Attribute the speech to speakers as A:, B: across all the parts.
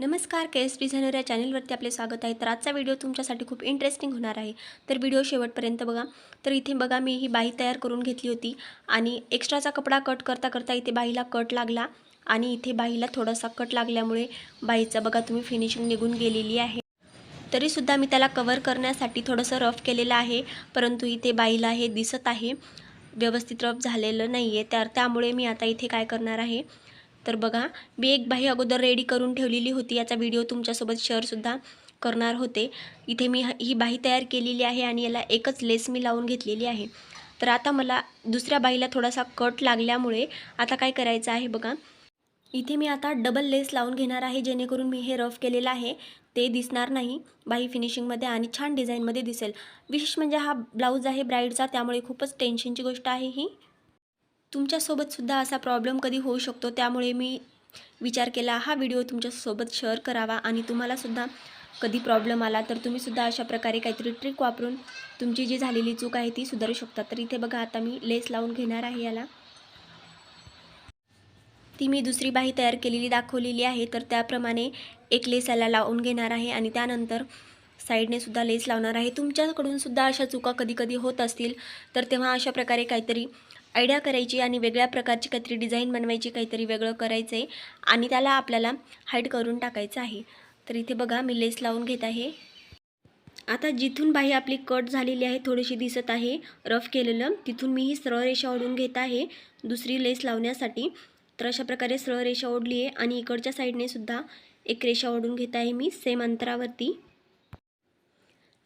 A: नमस्कार के S designer या चॅनलवरती आपले स्वागत आहे. तर आजचा व्हिडिओ तुमच्यासाठी खूप इंटरेस्टिंग होणार आहे. तर व्हिडिओ शेवटपर्यंत बघा. तर इथे बघा मी ही बाही तयार करून घेतली होती आणि एक्स्ट्राचा कपडा कट करता करता इथे बाईला कट लागला आणि इथे बाईला थोडासा कट लागल्यामुळे बाईचं बघा तुम्ही फिनिशिंग निघून गेलेली आहे. तरीसुद्धा मी त्याला कवर करण्यासाठी थोडंसं रफ केलेलं आहे परंतु इथे बाईला हे दिसत आहे. व्यवस्थित रफ झालेलं नाही आहे तर त्यामुळे मी आता इथे काय करणार आहे? तर बघा मी एक बाही अगोदर रेडी करून ठेवलेली होती. याचा व्हिडिओ तुमच्यासोबत शेअरसुद्धा करणार होते. इथे मी ही बाही तयार केलेली आहे आणि याला एकच लेस मी लावून घेतलेली आहे. तर आता मला दुसऱ्या बाईला थोडासा कट लागल्यामुळे आता काय करायचं आहे बघा. इथे मी आता डबल लेस लावून घेणार आहे जेणेकरून मी हे रफ केलेलं आहे. ते दिसणार नाही. बाही फिनिशिंगमध्ये आणि छान डिझाईनमध्ये दिसेल. विशेष म्हणजे हा ब्लाऊज आहे ब्राईडचा त्यामुळे खूपच टेन्शनची गोष्ट आहे ही. तुमच्यासोबतसुद्धा असा प्रॉब्लेम कधी होऊ शकतो? त्यामुळे मी विचार केला हा व्हिडिओ तुमच्यासोबत शेअर करावा आणि तुम्हालासुद्धा कधी प्रॉब्लेम आला तर तुम्हीसुद्धा अशा प्रकारे काहीतरी ट्रिक वापरून तुमची जी झालेली चूक आहे ती सुधारू शकता. तर इथे बघा आता मी लेस लावून घेणार आहे याला. ती मी दुसरी बाही तयार केलेली दाखवलेली आहे. तर त्याप्रमाणे एक लेस याला लावून घेणार आहे आणि त्यानंतर साईडने सुद्धा लेस लावणार आहे. तुमच्याकडूनसुद्धा अशा चुका कधी कधी होत असतील तर तेव्हा अशा प्रकारे काहीतरी आयडिया करायची आणि वेगळ्या प्रकारची काहीतरी डिझाईन बनवायची काहीतरी वेगळं करायचं आहे आणि त्याला आपल्याला हाईड करून टाकायचं आहे. तर इथे बघा मी लेस लावून घेत आहे. आता जिथून बाही आपली कट झालेली आहे थोडीशी दिसत आहे रफ केलेलं. तिथून मी ही सरळ रेषा ओढून घेत आहे दुसरी लेस लावण्यासाठी. तर अशा प्रकारे सरळ रेषा ओढली आहे आणि इकडच्या साईडने सुद्धा एक रेषा ओढून घेत आहे मी सेम अंतरावरती.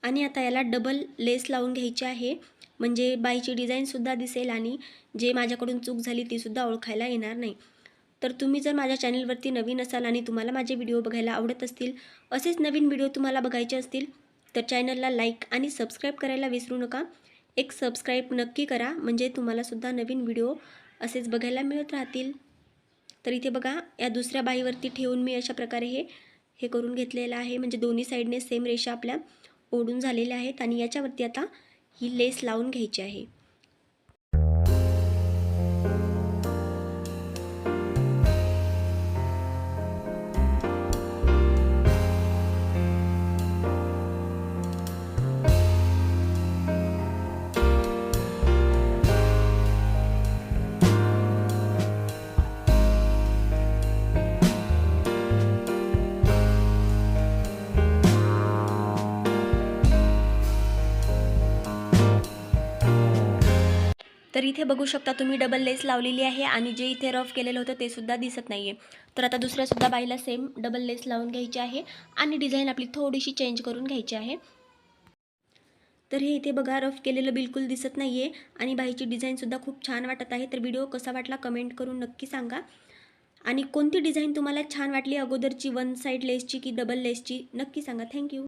A: आणि आता याला डबल लेस लावून घ्यायची आहे. म्हणजे बाईची डिझाईनसुद्धा दिसेल आणि जे माझ्याकडून चूक झाली तीसुद्धा ओळखायला येणार नाही. तर तुम्ही जर माझ्या चॅनलवरती नवीन असाल आणि तुम्हाला माझे व्हिडिओ बघायला आवडत असतील असेच नवीन व्हिडिओ तुम्हाला बघायचे असतील तर चॅनलला लाईक आणि सबस्क्राईब करायला विसरू नका. एक सबस्क्राईब नक्की करा म्हणजे तुम्हालासुद्धा नवीन व्हिडिओ असेच बघायला मिळत राहतील. तर इथे बघा या दुसऱ्या बाईवरती ठेवून मी अशा प्रकारे हे हे करून घेतलेलं आहे. म्हणजे दोन्ही साईडने सेम रेषा आपल्या. ओढून झालेल्या आहेत आणि याच्यावरती आता ही लेस लावून घ्यायची आहे. तर इथे बघू शकता तुम्ही डबल लेस लावलेली आहे आणि जे इथे रफ केलेलं होतं ते सुद्धा दिसत नाही आहे तर आता दुसऱ्यासुद्धा बाईला सेम डबल लेस लावून घ्यायची आहे आणि डिझाईन आपली थोडीशी चेंज करून घ्यायची आहे. तर हे इथे बघा रफ केलेलं बिलकुल दिसत नाही आहे आणि बाईची डिझाईनसुद्धा खूप छान वाटत आहे. तर व्हिडिओ कसा वाटला कमेंट करून नक्की सांगा. आणि कोणती डिझाईन तुम्हाला छान वाटली अगोदरची वन साईड लेसची की डबल लेसची नक्की सांगा. थँक्यू